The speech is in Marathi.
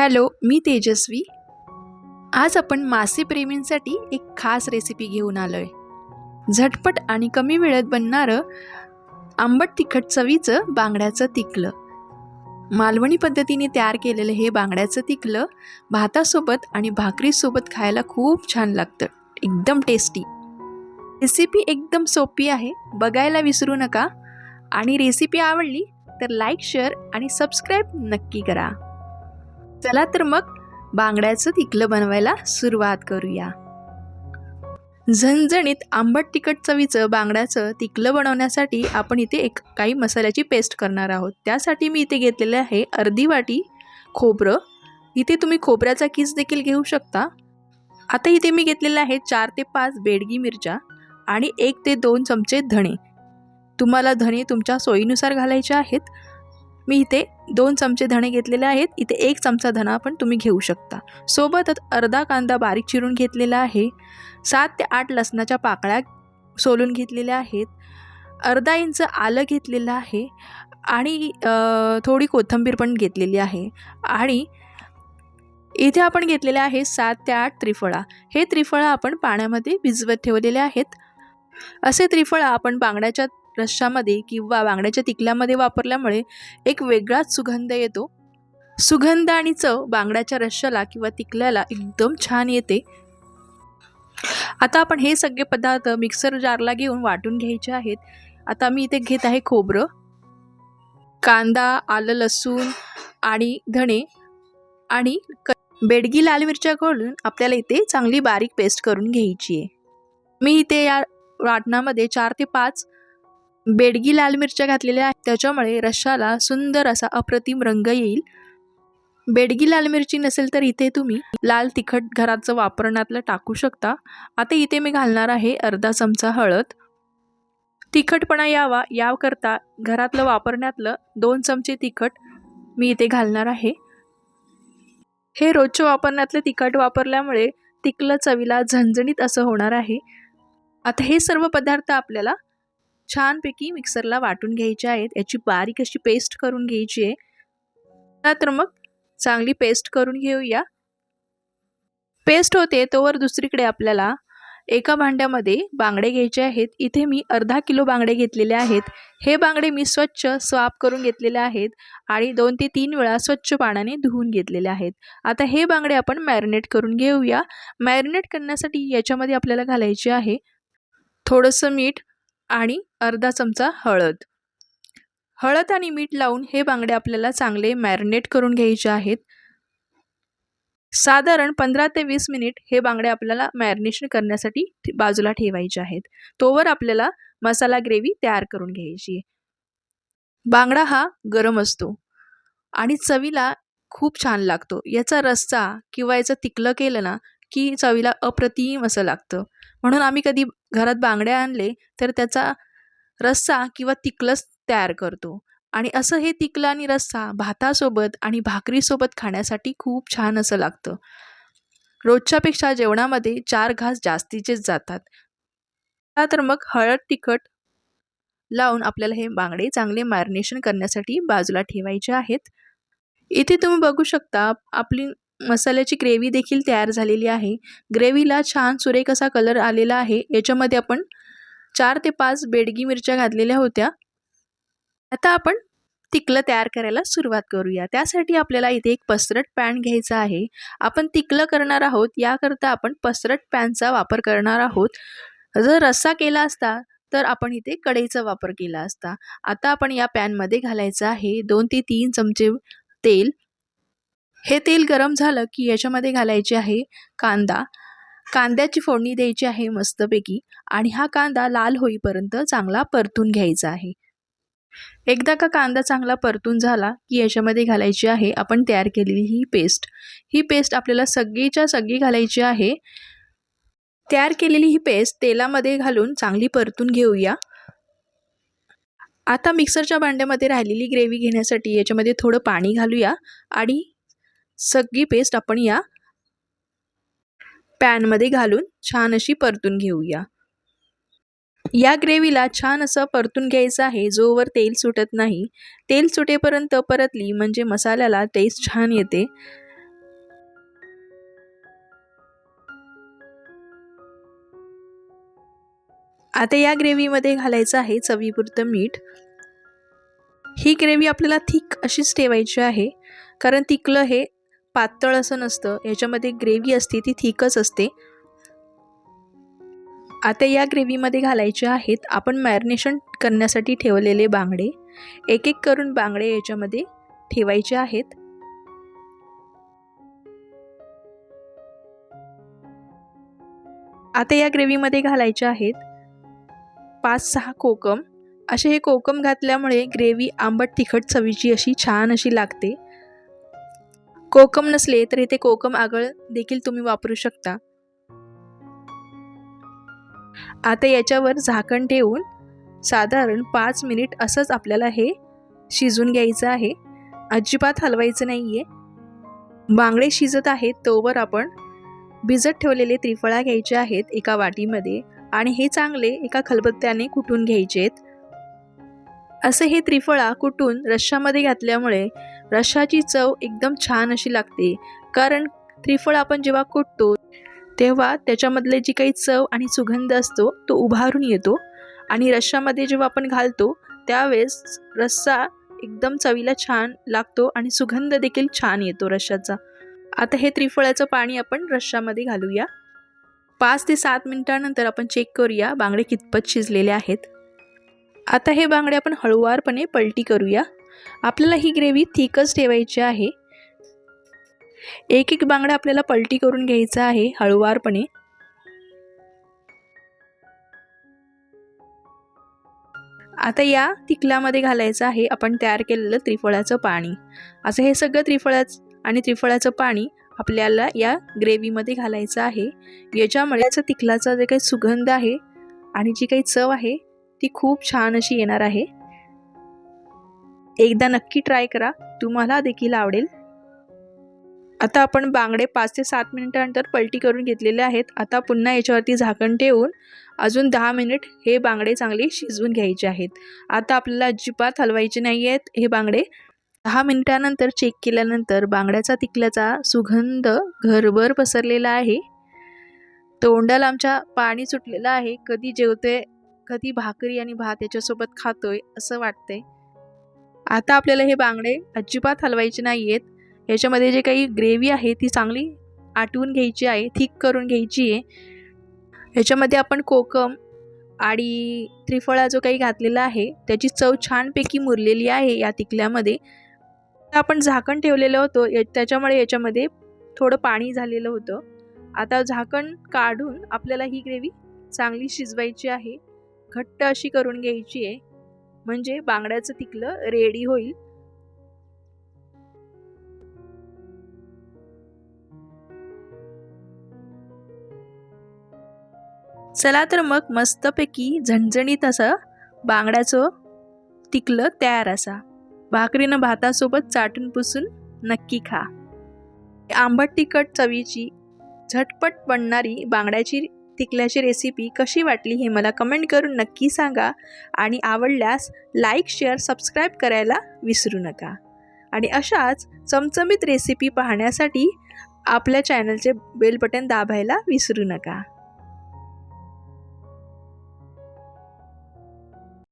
हॅलो मी तेजस्वी. आज आपण मासेप्रेमींसाठी एक खास रेसिपी घेऊन आलो आहे झटपट आणि कमी वेळेत बनणारं आंबट तिखट चवीचं बांगड्याचं तिकलं मालवणी पद्धतीने तयार केलेलं हे बांगड्याचं तिकलं भातासोबत आणि भाकरीसोबत खायला खूप छान लागतं. एकदम टेस्टी रेसिपी एकदम सोपी आहे बघायला विसरू नका. आणि रेसिपी आवडली तर लाईक शेअर आणि सबस्क्राईब नक्की करा. चला तर मग बांगड्याचं तिकलं बनवायला सुरुवात करूया. झणझणीत आंबट तिखट चवीचं बांगड्याचं तिकलं बनवण्यासाठी आपण इथे एक काही मसाल्याची पेस्ट करणार आहोत. त्यासाठी मी इथे घेतलेलं आहे अर्धी वाटी खोबरं. इथे तुम्ही खोबऱ्याचा किस देखील घेऊ शकता. आता इथे मी घेतलेलं आहे चार ते पाच बेडगी मिरच्या आणि एक ते दोन चमचे धणे. तुम्हाला धणे तुमच्या सोयीनुसार घालायचे आहेत. मी इथे दोन चमचे धणे घेतलेले आहेत. इथे एक चमचा धणा पण तुम्ही घेऊ शकता. सोबतच अर्धा कांदा बारीक चिरून घेतलेला आहे. सात ते आठ लसणाच्या पाकळ्या सोलून घेतलेल्या आहेत. अर्धा इंच आलं घेतलेलं आहे आणि थोडी कोथिंबीर पण घेतलेली आहे. आणि इथे आपण घेतलेले आहे सात ते आठ त्रिफळा. हे त्रिफळा आपण पाण्यामध्ये भिजवत ठेवलेले आहेत. असे त्रिफळा आपण बांगड्याच्या रश्श्यामध्ये किंवा बांगड्याच्या तिकल्यामध्ये वापरल्यामुळे एक वेगळाच सुगंध येतो. सुगंध आणि चव बांगड्याच्या रश्श्याला किंवा तिकल्याला एकदम छान येते. आता आपण हे सगळे पदार्थ मिक्सर जारला घेऊन वाटून घ्यायचे आहेत. आता मी इथे घेत आहे खोबरं कांदा आलं लसूण आणि धणे आणि क बेडगी लाल मिरच्या घालून आपल्याला इथे चांगली बारीक पेस्ट करून घ्यायची आहे. मी इथे या वाटणामध्ये चार ते पाच बेडगी लाल मिरच्या घातलेल्या आहेत. त्याच्यामुळे रश्शाला सुंदर असा अप्रतिम रंग येईल. बेडगी लाल मिरची नसेल तर इथे तुम्ही लाल तिखट घराचं वापरण्यातलं टाकू शकता. आता इथे मी घालणार आहे अर्धा चमचा हळद. तिखटपणा यावा याकरता घरातलं वापरण्यातलं दोन चमचे तिखट मी इथे घालणार आहे. हे रोजच्या वापरण्यातलं तिखट वापरल्यामुळे तिकलं चवीला झणझणीत असं होणार आहे. आता हे सर्व पदार्थ आपल्याला छानपैकी मिक्सरला वाटून घ्यायचे आहेत. याची बारीक अशी पेस्ट करून घ्यायची आहे. तर मग चांगली पेस्ट करून घेऊया. पेस्ट होते तोवर दुसरीकडे आपल्याला एका भांड्यामध्ये बांगडे घ्यायचे आहेत. इथे मी अर्धा किलो बांगडे घेतलेले आहेत. हे बांगडे मी स्वच्छ स्वाप करून घेतलेले आहेत आणि दोन ते तीन वेळा स्वच्छ पाण्याने धुवून घेतलेले आहेत. आता हे बांगडे आपण मॅरिनेट करून घेऊया. मॅरिनेट करण्यासाठी याच्यामध्ये आपल्याला घालायचे आहे थोडंसं मीठ आणि अर्धा चमचा हळद. हळद आणि मीठ लावून हे बांगडे आपल्याला चांगले मॅरिनेट करून घ्यायचे आहेत. साधारण पंधरा ते वीस मिनिट हे बांगडे आपल्याला मॅरिनेशन करण्यासाठी ठे- बाजूला ठेवायचे आहेत. तोवर आपल्याला मसाला ग्रेव्ही तयार करून घ्यायची आहे. बांगडा हा गरम असतो आणि चवीला खूप छान लागतो. याचा रस्सा किंवा याचं तिकलं केलं ना की चवीला अप्रतिम असं लागतं. म्हणून आम्ही कधी घरात बांगडे आणले तर त्याचा रस्सा किंवा तिकलंच तयार करतो. आणि असं हे तिकलं आणि रस्सा भातासोबत आणि भाकरीसोबत खाण्यासाठी खूप छान असं लागतं. रोजच्यापेक्षा जेवणामध्ये चार घास जास्तीचेच जातात. तर मग हळद तिखट लावून आपल्याला हे बांगडे चांगले मॅरिनेशन करण्यासाठी बाजूला ठेवायचे आहेत. इथे तुम्ही बघू शकता आपली मसाल्याची ग्रेव्ही देखील तयार झालेली आहे. ग्रेव्हीला छान सुरेख असा कलर आलेला आहे. याच्यामध्ये आपण चार ते पाच बेडगी मिरच्या घातलेल्या होत्या. आता आपण तिकलं तयार करायला सुरुवात करूया. त्यासाठी आपल्याला इथे एक पसरट पॅन घ्यायचा आहे. आपण तिकलं करणार आहोत. याकरता आपण पसरट पॅनचा वापर करणार आहोत. जर रस्सा केला असता तर आपण इथे कढईचा वापर केला असता. आता आपण या पॅनमध्ये घालायचं आहे. दोन ते तीन चमचे तेल हे तेल गरम झालं की याच्यामध्ये घालायचे आहे कांदा. कांद्याची फोडणी द्यायची आहे मस्तपैकी आणि हा कांदा लाल होईपर्यंत चांगला परतून घ्यायचा आहे. एकदा का कांदा चांगला परतून झाला की याच्यामध्ये घालायची आहे आपण तयार केलेली ही पेस्ट ही पेस्ट आपल्याला सगळीच्या सगळी घालायची आहे. तयार केलेली ही पेस्ट तेलामध्ये घालून चांगली परतून घेऊया. आता मिक्सरच्या भांड्यामध्ये राहिलेली ग्रेव्ही घेण्यासाठी याच्यामध्ये थोडं पाणी घालूया आणि सगळी पेस्ट आपण या पॅनमध्ये घालून छान अशी परतून घेऊया. या ग्रेव्हीला छान असं परतून घ्यायचं आहे जोवर तेल सुटत नाही. तेल सुटेपर्यंत परतली म्हणजे मसाल्याला टेस्ट छान येते. आता या ग्रेव्हीमध्ये घालायचं आहे चवीपुरतं मीठ. ही ग्रेव्ही आपल्याला थिक अशीच ठेवायची आहे कारण तिकलं हे पातळ असं नसतं. याच्यामध्ये ग्रेव्ही असते ती थिकच असते. आता या ग्रेव्हीमध्ये घालायचे आहेत आपण मॅरिनेशन करण्यासाठी ठेवलेले बांगडे. एक एक करून बांगडे याच्यामध्ये ठेवायचे आहेत. आता या ग्रेव्हीमध्ये घालायचे आहेत पाच सहा कोकम. असे हे कोकम घातल्यामुळे ग्रेव्ही आंबट तिखट चवीची अशी छान अशी लागते. कोकम नसले तर इथे कोकम आगळ देखील तुम्ही वापरू शकता. आता याच्यावर झाकण ठेवून साधारण पाच मिनिट असंच आपल्याला हे शिजून घ्यायचं आहे. अजिबात हलवायचं नाही आहे बांगडे शिजत आहेत तोवर आपण भिजत ठेवलेले त्रिफळा घ्यायचे आहेत एका वाटीमध्ये आणि हे चांगले एका खलबत्त्याने कुटून घ्यायचे आहेत असे हे त्रिफळा कुटून रश्श्यामध्ये घातल्यामुळे रश्शाची चव एकदम छान अशी लागते. कारण त्रिफळ आपण जेव्हा कुटतो तेव्हा त्याच्यामधले जी काही चव आणि सुगंध असतो तो उभारून येतो. आणि रश्शामध्ये जेव्हा आपण घालतो त्यावेळेस रस्सा एकदम चवीला छान लागतो आणि सुगंध देखील छान येतो रश्शाचा आता हे त्रिफळाचं पाणी आपण रश्शामध्ये घालूया. पाच ते सात मिनिटानंतर आपण चेक करूया बांगडे कितपत शिजलेले आहेत. आता हे बांगडे आपण हळुवारपणे पलटी करूया. आपल्याला ही ग्रेव्ही थिकच ठेवायची आहे. एक एक बांगडा आपल्याला पलटी करून घ्यायचा आहे हळुवारपणे. आता या तिकलामध्ये घालायचं आहे. आपण तयार केलेलं त्रिफळाचं पाणी. असं हे सगळं त्रिफळाचं आणि त्रिफळाचं पाणी आपल्याला या ग्रेव्हीमध्ये घालायचं आहे. याच्यामुळे याचा तिखलाचा जे काही सुगंध आहे आणि जी काही चव आहे ती खूप छान अशी येणार आहे. एकदा नक्की ट्राय करा. तुम्हाला देखील आवडेल. आता आपण बांगडे पाच ते सात मिनिटानंतर पलटी करून घेतलेले आहेत. आता पुन्हा याच्यावरती झाकण ठेवून अजून दहा मिनिट हे बांगडे चांगले शिजवून घ्यायचे आहेत. आता आपल्याला अजिबात हलवायचे नाही आहेत हे बांगडे. दहा मिनिटानंतर चेक केल्यानंतर बांगड्याचा तिकल्याचा सुगंध घरभर पसरलेला आहे. तोंडाला आमच्या पाणी सुटलेलं आहे. कधी जेवतोय कधी भाकरी आणि भात याच्यासोबत खातोय असं वाटतंय. आता आपल्याला हे बांगडे अजिबात हलवायचे नाही आहेत याच्यामध्ये जे काही ग्रेव्ही आहे ती चांगली आटवून घ्यायची आहे थिक करून घ्यायची आहे. ह्याच्यामध्ये आपण कोकम आणि त्रिफळा जो काही घातलेला आहे त्याची चव छानपैकी मुरलेली आहे या तिकल्यामध्ये आपण झाकण ठेवलेलं होतं त्याच्यामुळे याच्यामध्ये थोडं पाणी झालेलं होतं. आता झाकण काढून आपल्याला ही ग्रेव्ही चांगली शिजवायची आहे. घट्ट अशी करून घ्यायची आहे. म्हणजे बांगड्याचं तिकलं रेडी होईल. चला तर मग मस्तपैकी झणझणीत असं बांगड्याचं तिकलं तयार असा. भाकरीनं भातासोबत चाटून पुसून नक्की खा. आंबट तिखट चवीची झटपट बनणारी बांगड्याची तिकल्याची रेसिपी कशी वाटली हे मला कमेंट करून नक्की सांगा. आणि आवडल्यास लाईक शेअर सबस्क्राईब करायला विसरू नका. आणि अशाच चमचमीत रेसिपी पाहण्यासाठी आपल्या चॅनलचे बेल बटन दाबायला विसरू नका.